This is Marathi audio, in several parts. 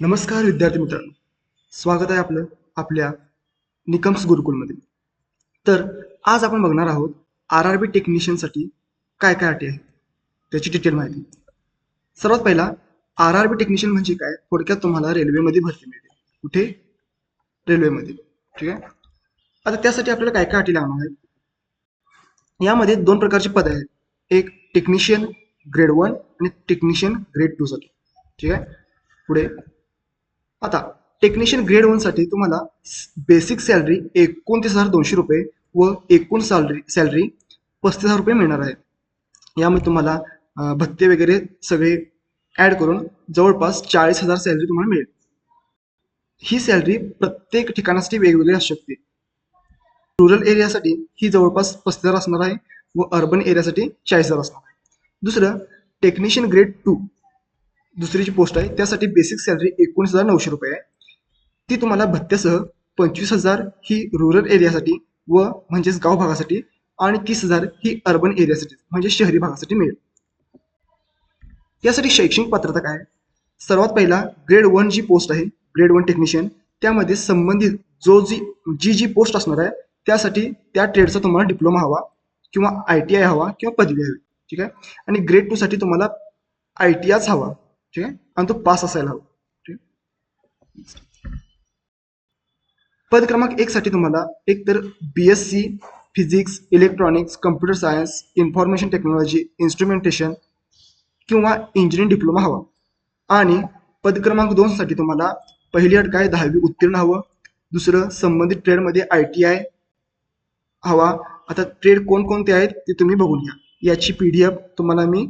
नमस्कार विद्यार्थी मित्रांनो. स्वागत आहे आपलं आपल्या निकम्स गुरुकुलमध्ये. तर आज आपण बघणार आहोत आर आर बी टेक्निशियनसाठी काय काय अटी आहेत? त्याची डिटेल माहिती. सर्वात पहिला आर आर बी टेक्निशियन म्हणजे काय? थोडक्यात तुम्हाला रेल्वेमध्ये भरती मिळते. कुठे? रेल्वेमध्ये ठीक आहे? आता त्यासाठी आपल्याला काय काय अटी लागणार आहेत? यामध्ये दोन प्रकारचे पद आहेत. एक टेक्निशियन ग्रेड वन आणि टेक्निशियन ग्रेड टू साठी. ठीक आहे? पुढे आता टेक्निशियन ग्रेड वनसाठी तुम्हाला बेसिक सॅलरी एकोणतीस हजार दोनशे रुपये व एकूण सॅलरी सॅलरी पस्तीस हजार रुपये मिळणार आहे. यामध्ये तुम्हाला भत्ते वगैरे सगळे ॲड करून जवळपास चाळीस हजार सॅलरी तुम्हाला मिळेल. ही सॅलरी प्रत्येक ठिकाणासाठी वेगवेगळी असू शकते. रुरल एरियासाठी ही जवळपास पस्तीस हजार असणार आहे व अर्बन एरियासाठी चाळीस हजार असणार आहे. दुसरं टेक्निशियन ग्रेड टू दुसरी जी पोस्ट आहे. त्यासाठी बेसिक सॅलरी एकोणीस हजार नऊशे रुपये आहे. ती तुम्हाला भत्त्यासह पंचवीस हजार ही रुरल एरियासाठी व म्हणजेच गाव भागासाठी आणि तीस हजार ही अर्बन एरियासाठी म्हणजे शहरी भागासाठी मिळेल. यासाठी शैक्षणिक पात्रता काय सर्वात पहिला ग्रेड वन जी पोस्ट आहे ग्रेड वन टेक्निशियन त्यामध्ये संबंधित जो जी जी जी पोस्ट असणार आहे त्यासाठी त्या ट्रेडचा तुम्हाला डिप्लोमा हवा किंवा आय टी आय हवा किंवा पदवी हवी. ठीक आहे? आणि ग्रेड टू साठी तुम्हाला आय टी आयच हवा. ठीक आहे आणि तो पास असायला हवा ठीक आहे? पद क्रमांक एक साठी तुम्हाला एक तर B S C physics electronics computer science information technology instrumentation किंवा इंजिनिअरिंग डिप्लोमा हवा आणि पद क्रमांक दोन साठी तुम्हाला पहिली अट काय दहावी उत्तीर्ण हवं दुसरं संबंधित ट्रेडमध्ये आय टी आय हवा आता ट्रेड कोणकोणते आहेत ते तुम्ही बघून घ्या याची पी डी एफ तुम्हाला मी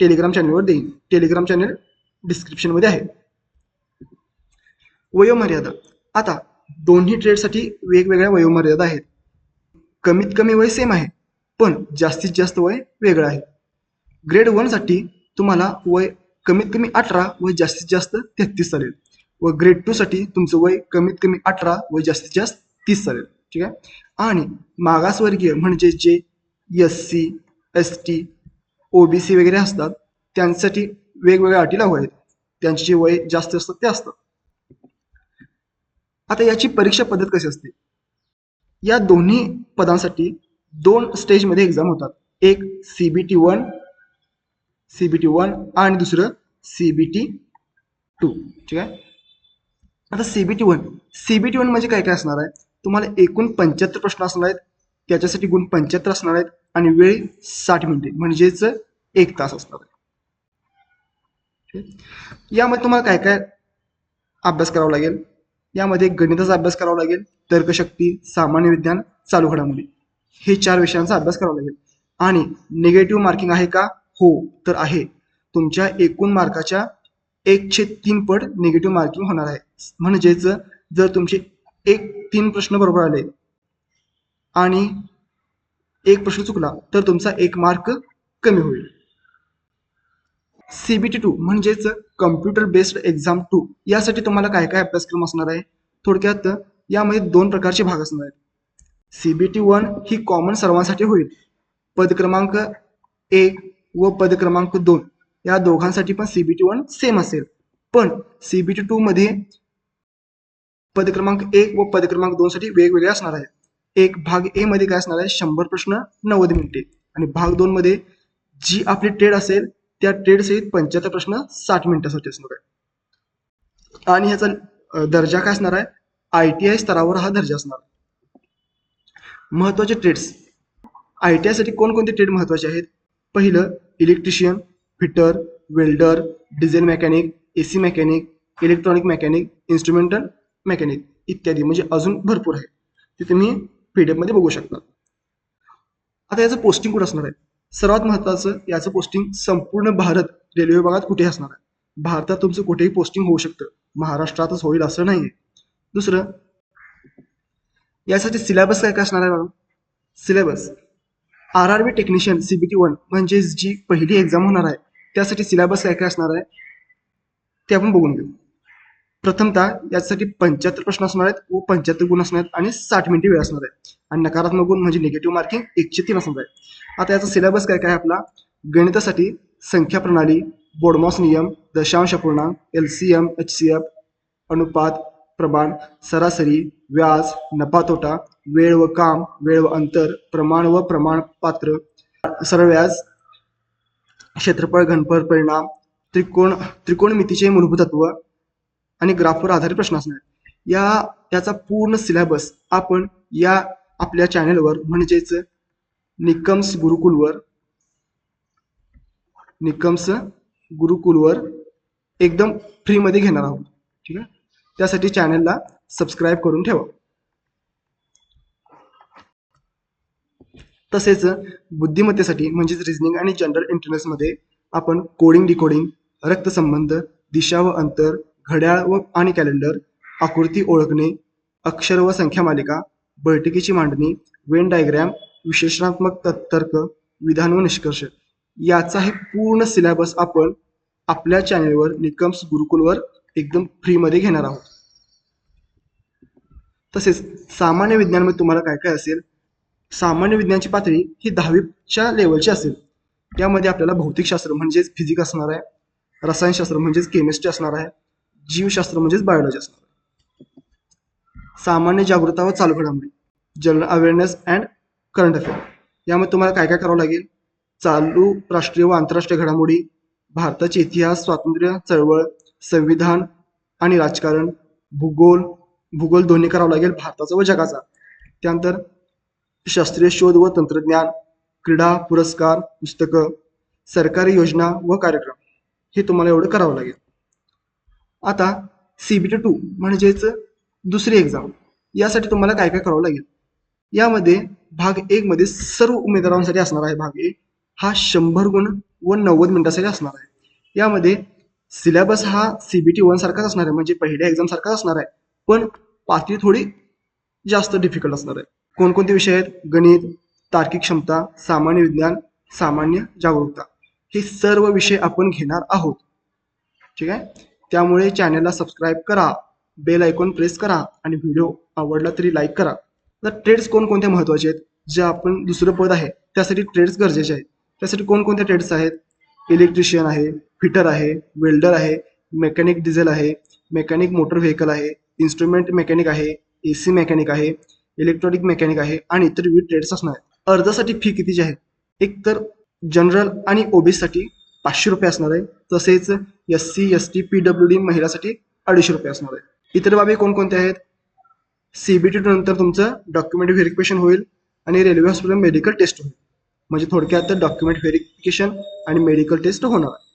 टेलिग्राम चॅनलवर देईन टेलिग्राम चॅनल डिस्क्रिप्शनमध्ये आहे. वयोमर्यादा. आता दोन्ही ट्रेडसाठी वेगवेगळ्या वयोमर्यादा आहेत. कमीत कमी वय सेम आहे पण जास्तीत जास्त वय वेगळं आहे. ग्रेड वनसाठी तुम्हाला वय कमीत कमी अठरा व जास्तीत जास्त तेहतीस चालेल. व ग्रेड टू साठी तुमचं वय कमीत कमी अठरा व जास्तीत जास्त तीस चालेल. ठीक आहे? आणि मागासवर्गीय म्हणजे जे S C S T OBC वगैरे असतात त्यांच्यासाठी वेगवेगळ्या अटी लागू आहेत त्यांची जे वय जास्त असतं ते असतं आता याची परीक्षा पद्धत कशी असते? या दोन्ही पदांसाठी दोन स्टेजमध्ये एक्झाम होतात. एक सीबीटी वन सीबीटी वन आणि दुसरं सीबीटी टू ठीक आहे? आता सीबीटी वन सीबीटी वन म्हणजे काय काय असणार आहे? तुम्हाला एकूण पंच्याहत्तर प्रश्न असणार आहेत. त्याच्यासाठी गुण पंच्याहत्तर असणार आहेत आणि वेळ साठ मिनिटे म्हणजेच एक तास असणार आहे? यामध्ये तुम्हाला काय काय अभ्यास करावा लागेल? यामध्ये गणिताचा अभ्यास करावा लागेल तर्कशक्ती सामान्य विज्ञान चालू घडामोडी. हे चार विषयांचा अभ्यास करावा लागेल. आणि निगेटिव्ह मार्किंग आहे का? हो तर आहे. तुमच्या एकूण मार्काच्या एक तीन पट निगेटिव्ह मार्किंग होणार आहे. म्हणजेच जर तुमचे एक तीन प्रश्न बरोबर आले आणि एक प्रश्न चुकला तर तुमचा एक मार्क कमी होईल. सीबीटी टू म्हणजेच कम्प्युटर बेस्ड एक्झाम टू यासाठी तुम्हाला काय काय अभ्यासक्रम असणार आहे? थोडक्यात यामध्ये दोन प्रकारचे भाग असणार आहेत. सीबीटी वन ही कॉमन सर्वांसाठी होईल. पद क्रमांक एक व पद क्रमांक दोन. या दोघांसाठी पण सीबीटी वन सेम असेल. पण सीबीटी टू मध्ये पद क्रमांक एक व पद क्रमांक दोन साठी वेगवेगळे असणार आहे. एक भाग ए मध्ये काय असणार आहे? शंभर प्रश्न नव्वद मिनिटे. आणि भाग दोन मध्ये जी आपली ट्रेड असेल त्या ट्रेड सहित पंच्याहत्तर प्रश्न साठ मिनिटासाठी असणार आहे आणि ह्याचा दर्जा काय असणार आहे? आय टी आय स्तरावर हा दर्जा असणार महत्त्वाचे ट्रेड्स आय टी आयसाठी कोणकोणते ट्रेड महत्त्वाचे आहेत? पहिलं electrician fitter welder diesel mechanic AC mechanic electronic mechanic instrumental mechanic इत्यादी. म्हणजे अजून भरपूर आहे ते तुम्ही पी डी एफमध्ये बघू शकता. आता याचं पोस्टिंग कुठं असणार आहे? सर्वात महत्वाचं याचं पोस्टिंग संपूर्ण भारत रेल्वे विभागात कुठे असणार आहे? भारतात तुमचं कुठेही पोस्टिंग होऊ शकतं. महाराष्ट्रातच होईल असं नाहीये. दुसरं यासाठी सिलेबस काय काय असणार आहे बघा. Syllabus R R B technician CBT one म्हणजे जी पहिली एक्झाम होणार आहे त्यासाठी सिलेबस काय काय असणार आहे ते आपण बघून घेऊ. प्रथमतः यासाठी पंच्याहत्तर प्रश्न असणार आहेत व पंच्याहत्तर गुण असणार आहेत आणि साठ मिनिटे वेळ असणार आहे. आणि नकारात्मक गुण म्हणजे निगेटिव्ह मार्किंग एकशे तीन असणार आहे. आता याचा सिलेबस काय काय आपला? गणितासाठी संख्या प्रणाली बोडमॉस नियम दशांश अपूर्णांक L C M H C F अनुपात प्रमाण सरासरी व्याज नफा तोटा वेळ व काम वेळ व अंतर प्रमाण व प्रमाण पात्र सरळ व्याज क्षेत्रफळ घनफळ परिणाम त्रिकोण त्रिकोणमितीचे मूलभूत तत्व आणि ग्राफवर आधारित प्रश्न असणार. आहेत. या याचा पूर्ण सिलेबस आपण या आपल्या चॅनेलवर म्हणजेच निकम्स गुरुकुलवर निकम्स गुरुकुलवर एकदम फ्रीमध्ये घेणार आहोत. ठीक आहे? त्यासाठी चॅनलला सबस्क्राईब करून ठेवा. तसेच बुद्धिमत्तेसाठी म्हणजेच रिझनिंग आणि जनरल इंटरनेसमध्ये आपण कोडिंग डिकोडिंग रक्तसंबंध दिशा व अंतर घड्याळ व आणि कॅलेंडर आकृती ओळखणे अक्षर व संख्या मालिका बैठकीची मांडणी वेन डायग्रॅम विश्लेषणात्मक तर्क विधान व निष्कर्ष याचा हे पूर्ण सिलेबस आपण आपल्या चॅनेलवर निकम्स गुरुकुलवर एकदम फ्रीमध्ये घेणार आहोत. तसेच सामान्य विज्ञानमध्ये तुम्हाला काय काय असेल? सामान्य विज्ञानची पातळी ही दहावीच्या लेवलची असेल. यामध्ये आपल्याला भौतिकशास्त्र म्हणजेच फिजिक्स असणार आहे रसायनशास्त्र म्हणजेच केमिस्ट्री असणार आहे जीवशास्त्र म्हणजेच बायोलॉजी असणार. सामान्य जागृता व चालू घडामोडी general awareness and current affair यामध्ये तुम्हाला काय काय करावं लागेल? चालू राष्ट्रीय व आंतरराष्ट्रीय घडामोडी भारताचे इतिहास स्वातंत्र्य चळवळ संविधान आणि राजकारण भूगोल भूगोल दोन्ही करावं लागेल भारताचा व जगाचा. त्यानंतर शास्त्रीय शोध व तंत्रज्ञान क्रीडा पुरस्कार पुस्तकं सरकारी योजना व कार्यक्रम. हे तुम्हाला एवढं करावं लागेल. आता सीबीटी टू म्हणजेच दुसरी एक्झाम यासाठी तुम्हाला काय काय करावं लागेल? यामध्ये भाग एक मध्ये सर्व उमेदवारांसाठी असणार आहे भाग ए हा शंभर गुण व नव्वद मिनिटासाठी असणार आहे. यामध्ये सिलेबस हा सीबीटी वन सारखाच असणार आहे म्हणजे पहिल्या एक्झाम सारखाच असणार आहे. पण पातळी थोडी जास्त डिफिकल्ट असणार आहे. कोणकोणते विषय आहेत? गणित तार्किक क्षमता सामान्य विज्ञान सामान्य जागरूकता. हे सर्व विषय आपण घेणार आहोत. ठीक आहे? त्यामुळे चॅनलला सबस्क्राईब करा बेल आयकॉन प्रेस करा आणि व्हिडिओ आवडला तरी लाईक करा. तर ट्रेड्स कोणकोणते महत्त्वाचे आहेत? जे आपण दुसरं पद आहे त्यासाठी ट्रेड्स गरजेचे आहेत. त्यासाठी कोणकोणते ट्रेड्स आहेत? इलेक्ट्रिशियन आहे फिटर आहे वेल्डर आहे मेकॅनिक डिझेल आहे मेकॅनिक मोटर व्हेकल आहे इन्स्ट्रुमेंट मेकॅनिक आहे ए सी मेकॅनिक आहे इलेक्ट्रॉनिक मेकॅनिक आहे आणि इतर विविध ट्रेड्स असणार आहेत. अर्जासाठी फी कितीची आहे? एक तर जनरल आणि ओबीसीसाठी पाचशे रुपये असणार आहे. तसेच S C S T P W D महिलासाठी अडीचशे रुपये असणार आहे. इतर बाबी कोणकोणत्या आहेत? सीबीटी नंतर तुमचं डॉक्युमेंट व्हेरिफिकेशन होईल आणि रेल्वे हॉस्पिटल मेडिकल टेस्ट होईल. म्हणजे थोडक्यात डॉक्युमेंट व्हेरिफिकेशन आणि मेडिकल टेस्ट होणार. आहे